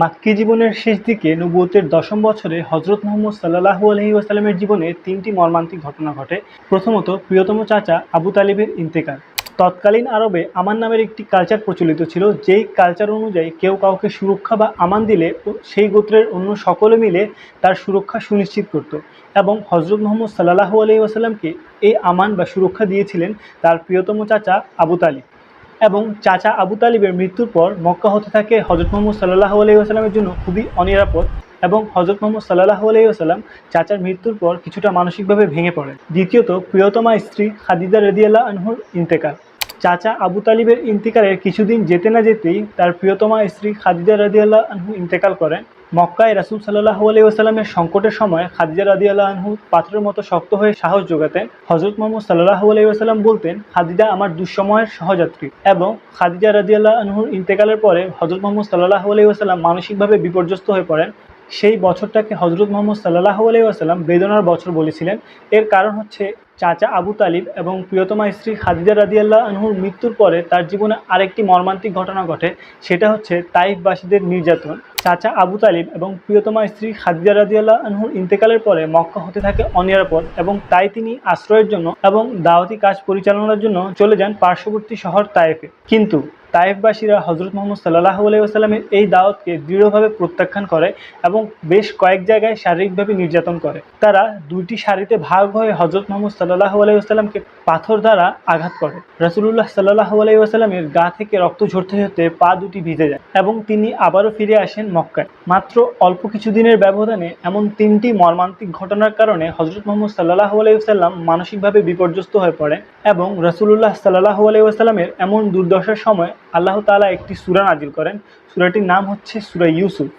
মাক্কি জীবনের শেষ দিকে নবুয়তের দশম বছরে হজরত মোহাম্মদ সাল্লাহু আলহি ওয়াসাল্লামের জীবনে তিনটি মর্মান্তিক ঘটনা ঘটে। প্রথমত, প্রিয়তম চাচা আবু তালিবের ইন্তেকাল। তৎকালীন আরবে আমান নামের একটি কালচার প্রচলিত ছিল, যেই কালচার অনুযায়ী কেউ কাউকে সুরক্ষা বা আমান দিলে সেই গোত্রের অন্য সকলে মিলে তার সুরক্ষা সুনিশ্চিত করত এবং হজরত মোহাম্মদ সাল্লাহু আলহি ওয়াসাল্লামকে এই আমান বা সুরক্ষা দিয়েছিলেন তার প্রিয়তম চাচা আবু তালিব। এবং চাচা আবু তালিবের মৃত্যুর পর মক্কা হতে থাকে হজরত মোহাম্মদ সাল্লাহু আলহি আসাল্লামের জন্য খুবই অনিরাপদ এবং হজরত মোহাম্মদ সাল্লাহু আলহি আসাল্লাম চাচার মৃত্যুর পর কিছুটা মানসিকভাবে ভেঙে পড়েন। দ্বিতীয়ত, প্রিয়তমা স্ত্রী খাদিজা রদিয়াল্লাহ আনহুর ইন্তেকাল। চাচা আবু তালিবের ইন্তিকালের কিছুদিন যেতে না যেতেই তার প্রিয়তমা স্ত্রী খাদিজা রাদিয়াল্লাহ আনহু ইন্তেকাল করেন। মক্কায় রাসুল সাল্লাহু আলি ওসাল্লামের সংকটের সময় খাদিজা রাদিয়াল্লাহ আনহু পাথরের মতো শক্ত হয়ে সাহস যোগাতেন। হজরত মোহাম্মদ সাল্লাহু আলি ওসাল্লাম বলতেন, খাদিজা আমার দুঃসময়ের সহযাত্রী। এবং খাদিজা রাদিয়াল্লাহ আনহুর ইন্তেকালের পরে হজরত মোহাম্মদ সাল্লাহু আলি ওসাল্লাম মানসিকভাবে বিপর্যস্ত হয়ে পড়েন। সেই বছরটাকে হজরত মোহাম্মদ সাল্লাহু আলি ওয়াসাল্লাম বেদনার বছর বলেছিলেন। এর কারণ হচ্ছে চাচা আবু তালিব এবং প্রিয়তমা স্ত্রী খাদিজা রাদিয়াল্লাহ আনহুর মৃত্যুর পরে তার জীবনে আরেকটি মর্মান্তিক ঘটনা ঘটে, সেটা হচ্ছে তাইফবাসীদের নির্যাতন। চাচা আবু তালিব এবং প্রিয়তমা স্ত্রী খাদিজা রাদিয়াল্লাহ আনহুর ইন্তেকালের পরে মক্কা হতে থাকে অনিরাপদ এবং তাই তিনি আশ্রয়ের জন্য এবং দাওয়াতি কাজ পরিচালনার জন্য চলে যান পার্শ্ববর্তী শহর তায়েফে। কিন্তু তায়েফবাসীরা হজরত মোহাম্মদ সাল্লাহ আলাইসাল্লামের এই দাওয়াতকে দৃঢ়ভাবে প্রত্যাখ্যান করে এবং বেশ কয়েক জায়গায় শারীরিকভাবে নির্যাতন করে। তারা দুইটি সারিতে ভাগ হয়ে হজরত মোহাম্মদ সাল্লাহ আলাইসাল্লামকে পাথর দ্বারা আঘাত করে। রসুল্লাহ সাল্লাহ আলাইসাল্লামের গা থেকে রক্ত ঝরতে ঝরতে পা দুটি ভিজে যায় এবং তিনি আবারও ফিরে আসেন মক্কায়। মাত্র অল্প কিছুদিনের ব্যবধানে এমন তিনটি মর্মান্তিক ঘটনার কারণে হজরত মোহাম্মদ সাল্লাহ আলাইসাল্লাম মানসিকভাবে বিপর্যস্ত হয়ে পড়ে এবং রসুল্লাহ সাল্লাহ আলাইসাল্লামের এমন দুর্দশার সময় আল্লাহ তালা একটি সুরা নাজিল করেন। সুরাটির নাম হচ্ছে সুরা ইউসুফ।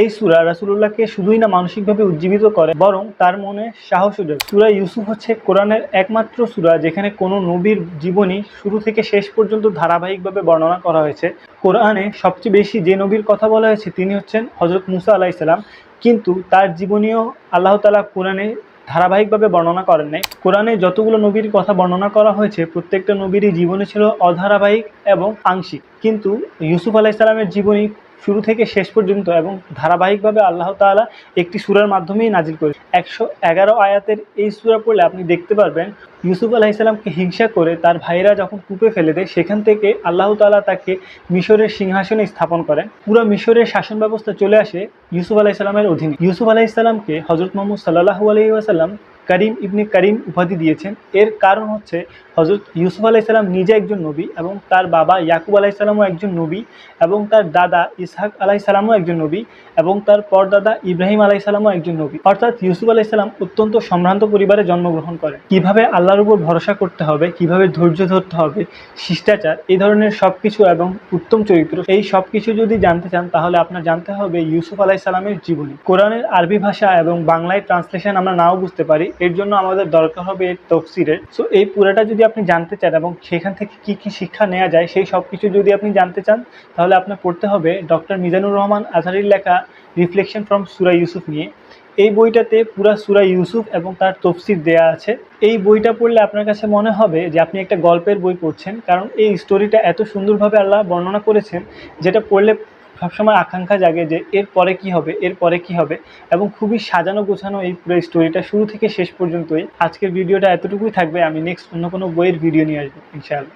এই সূরা রাসূলুল্লাহকে শুধুই না মানসিকভাবে উজ্জীবিত করে, বরং তার মনে সাহসও দেয় সূরা ইউসুফ হচ্ছে কোরআনের একমাত্র সূরা, যেখানে কোনো নবীর জীবনী শুরু থেকে শেষ পর্যন্ত ধারাবাহিকভাবে বর্ণনা করা হয়েছে। কোরআনে সবচেয়ে বেশি যে নবীর কথা বলা হয়েছে, তিনি হচ্ছেন হজরত মুসা আলাইসাল্লাম কিন্তু তার জীবনীও আল্লাহ তাআলা কোরআনে ধারাবাহিকভাবে বর্ণনা করেন নাই। কোরআনে যতগুলো নবীর কথা বর্ণনা করা হয়েছে, প্রত্যেকটা নবীরই জীবনে ছিল অধারাবাহিক এবং আংশিক। কিন্তু ইউসুফ আলাইসাল্লামের জীবনী শুরু থেকে শেষ পর্যন্ত এবং ধারাবাহিকভাবে আল্লাহ তাআলা একটি সুরার মাধ্যমেই নাজিল করে একশো এগারো আয়াতের এই সূরা পড়লে আপনি দেখতে পারবেন, ইউসুফ আলাইসাল্লামকে হিংসা করে তার ভাইরা যখন কূপে ফেলে দেয়, সেখান থেকে আল্লাহ তাআলা তাকে মিশরের সিংহাসনে স্থাপন করেন। পুরো মিশরের শাসন ব্যবস্থা চলে আসে ইউসুফ আলাইসাল্লামের অধীনে। ইউসুফ আলাইসাল্লামকে হজরত মোহাম্মদ সাল্লাহু আলহি ওয়াসাল্লাম করিম ইবনে করিম উপাধি দিয়েছেন। এর কারণ হচ্ছে হজরত ইউসুফ আলাইসাল্লাম নিজে একজন নবী এবং তার বাবা ইয়াকুব আলাইসাল্লামও একজন নবী এবং তার দাদা ইসহাক আলাইসাল্লামও একজন নবী এবং তার পরদাদা ইব্রাহিম আলাইসাল্লামও একজন নবী। অর্থাৎ ইউসুফ আলাইসাল্লাম অত্যন্ত সম্ভ্রান্ত পরিবারে জন্মগ্রহণ করেন। কীভাবে আল্লাহর উপর ভরসা করতে হবে, কীভাবে ধৈর্য ধরতে হবে, শিষ্টাচার, এই ধরনের সব কিছু এবং উত্তম চরিত্র, এই সব কিছু যদি জানতে চান তাহলে আপনার জানতে হবে ইউসুফ আলাইসাল্লামের জীবনী। কোরআনের আরবি ভাষা এবং বাংলায় ট্রান্সলেশন আমরা নাও বুঝতে পারি। এর জন্য আমাদের দরকার হবে এর তফসিরের। সো এই পুরাটা যদি আপনি জানতে চান এবং সেখান থেকে কি কি শিক্ষা নেওয়া যায়, সেই সব কিছু যদি আপনি জানতে চান, তাহলে আপনার পড়তে হবে ডক্টর মিজানুর রহমান আজহারির লেখা রিফ্লেকশন ফ্রম সুরা ইউসুফ নিয়ে। এই বইটাতে পুরা সুরা ইউসুফ এবং তার তফসির দেয়া আছে। এই বইটা পড়লে আপনার কাছে মনে হবে যে আপনি একটা গল্পের বই পড়ছেন, কারণ এই স্টোরিটা এত সুন্দরভাবে আল্লাহ বর্ণনা করেছেন, যেটা পড়লে সবসময় আকাঙ্ক্ষা জাগে যে এরপরে কি হবে এরপরে কি হবে এবং খুবই সাজানো গোছানো এই পুরো স্টোরিটা শুরু থেকে শেষ পর্যন্তই। আজকের ভিডিওটা এতটুকুই থাকবে, আমি নেক্সট অন্য কোনো বইয়ের ভিডিও নিয়ে আসব, ইনশাআল্লাহ।